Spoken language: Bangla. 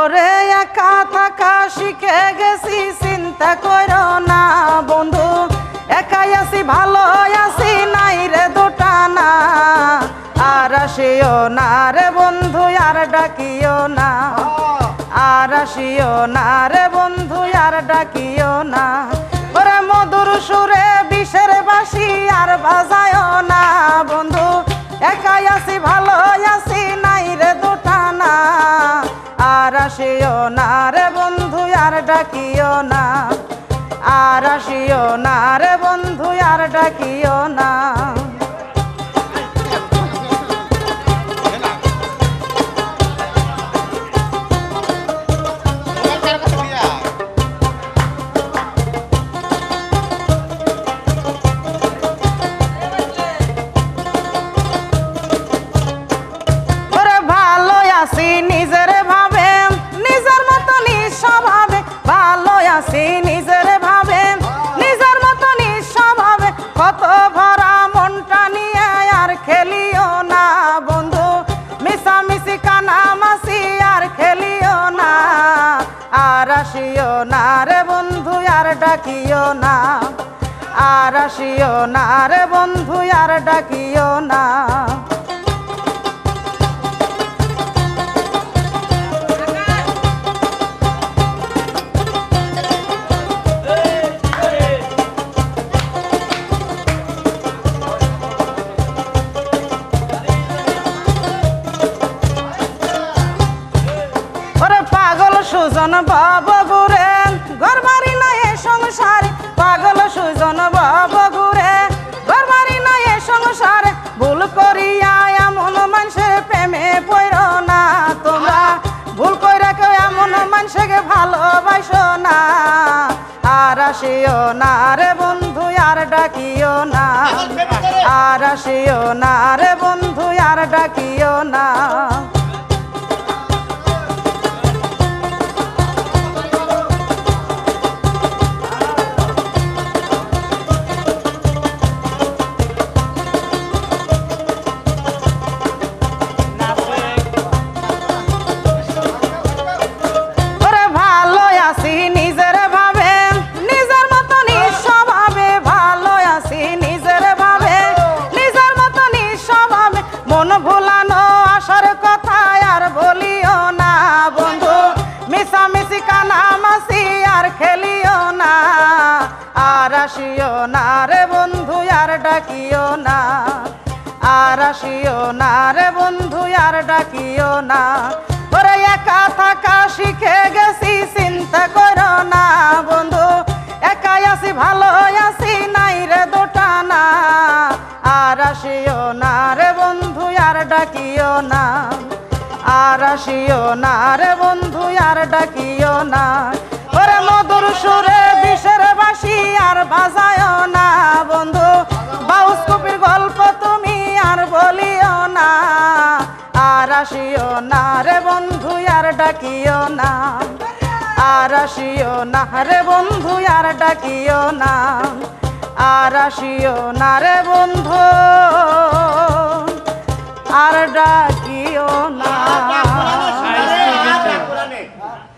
ওরে একা থাকা শিখে গেছি, চিন্তা করো না বন্ধু। একাই আছি ভালো আছি, নাই রে দুটা না। আর আসিও না রে বন্ধু, আর ডাকিও না। আর আসিও না রে বন্ধু, আর ডাকিও না। ওরে মধুর সুরে বিষের বাসি আর বাজায়ও না রে বন্ধু আর ডাকিও না। ডাকিও না, আর আসিও না রে বন্ধু, আর ডাকিও না। সুজন বাবা ঘুরে ঘর বাড়ি সংসারে পাগল সুজন বাবা ঘুরে। ঘর বাড়ি নাই এ সংসারে ভুল করিয়া এমন মানুষের প্রেমে পড় না তোমরা। ভুল কইরা কেউ এমন মানুষকে ভালোবাসো না। আর আসিও না রে বন্ধু আর ডাকিও না। আর আসিও না রে বন্ধু আর ডাকিও না। আসিও না রে বন্ধু, আর ডাকিও না। আর আসিও না রে বন্ধু, আর ডাকিও না। ওরে একা থাকা শিখে গেছি, চিন্তা করো না বন্ধু। একাই আছি, ভালো আছি, নাই রে দুটা না। আর আসিও না রে বন্ধু, আর ডাকিও না। আর আসিও না রে বন্ধু, আর ডাকিও না। আর না, বন্ধু। বাউসকপি গল্প তুমি আর বলিও না। আর আসিও না রে বন্ধু, আর ডাকিও না। আর আসিও না রে বন্ধু, আর ডাকিও না। আর আসিও না রে বন্ধু।